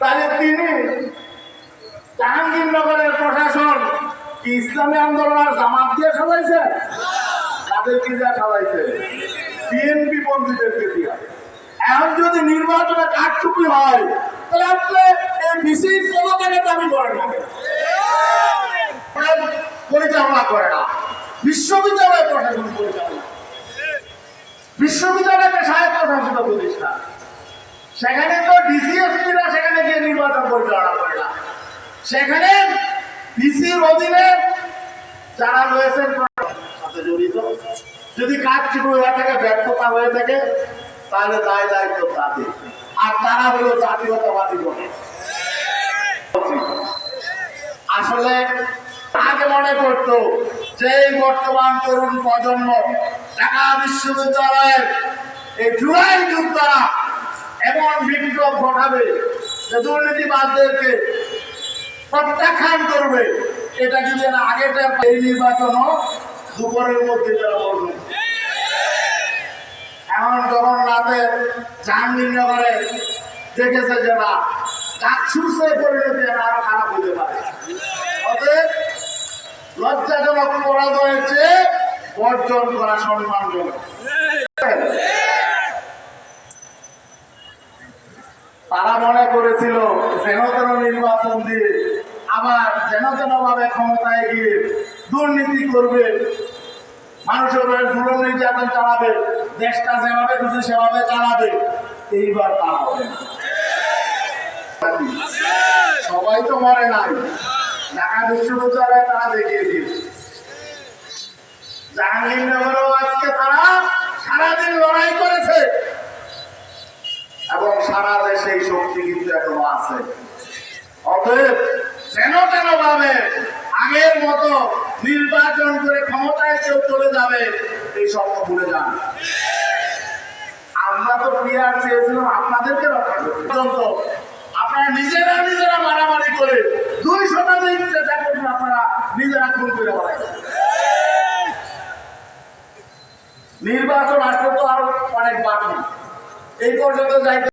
তাহলে তিনি জাহাঙ্গীরনগরের প্রশাসন, কি ইসলামী আন্দোলন আর জামাত দিয়ে সাজাইছে তাদেরকে যা সাজাইছে বিএনপি বন্ধুদেরকে দিয়া। এখন যদি নির্বাচনে কারচুপি হয়, তাহলে আপনি এই দাবি করেন পরিচালনা করে না। বিশ্ববিদ্যালয় প্রশাসন পরিচালনা। বিশ্ববিদ্যালয় একটা স্বায়ত্ত শাসিত প্রতিষ্ঠান। সেখানে নির্বাচন পরিচালনা করে না। সেখানে ডিসির অধীনে যারা রয়েছেন সাথে জড়িত, যদি কাজ শুরু হয়ে থাকে, ব্যর্থতা হয়ে থাকে, তাহলে দায় দায়িত্ব তাদের। আর তারা হলো জাতীয়তাবাদী বলে আসলে আগে মনে করত যে বর্তমান তরুণ প্রজন্ম ঢাকা বিশ্ববিদ্যালয়ের এই জুলাই যুগ দ্বারা এমন বিপ্লব ঘটাবে দুর্নীতিবাদদেরকে প্রত্যাখ্যান করবে, এটা কি যেন আগেটা এই নির্বাচনও দুপুরের মধ্যে তারা বলবে এমন যখন রাতে জাহাঙ্গীরনগরে দেখেছে যে না চাক্ষুষে পরিণতি আরও খারাপ হতে পারে। অতএব লজ্জাজনক পরাজয়ের চেয়ে বর্জন করা সম্মানজনক। তারা মনে করেছিল যেন তেন নির্বাচন দিয়ে আবার যেন তেন ভাবে ক্ষমতায় গিয়ে দুর্নীতি করবে, মানুষের জুলুম নির্যাতন চালাবে, দেশটা যেভাবে খুশি সেভাবে চালাবে, এইবার তা হবে সবাই তো মরে নাই। ঢাকা বিশ্ববিদ্যালয়ে তারা দেখিয়ে দিয়েছে জাহাঙ্গীরনগরেও আজকে তারা সারাদিন লড়াই করেছে। এবং সারা দেশে এই শক্তি কিন্তু এখনও আছে। অতএব যেন কেন ভাবে আগের মতো নির্বাচন করে ক্ষমতায় কেউ চলে যাবে, এই স্বপ্ন ভুলে যান। আমরা তো প্রিয়ার চেয়েছিলাম আপনাদেরকে রক্ষা আপনারা নিজেরা নিজেরা মারামারি করে দুই শতাধিক চেষ্টা করবেন আপনারা নিজেরা খুন করে বেড়াচ্ছেন নির্বাচন আসতে তো আরও অনেক বাকি। এই পর্যন্ত যাইতে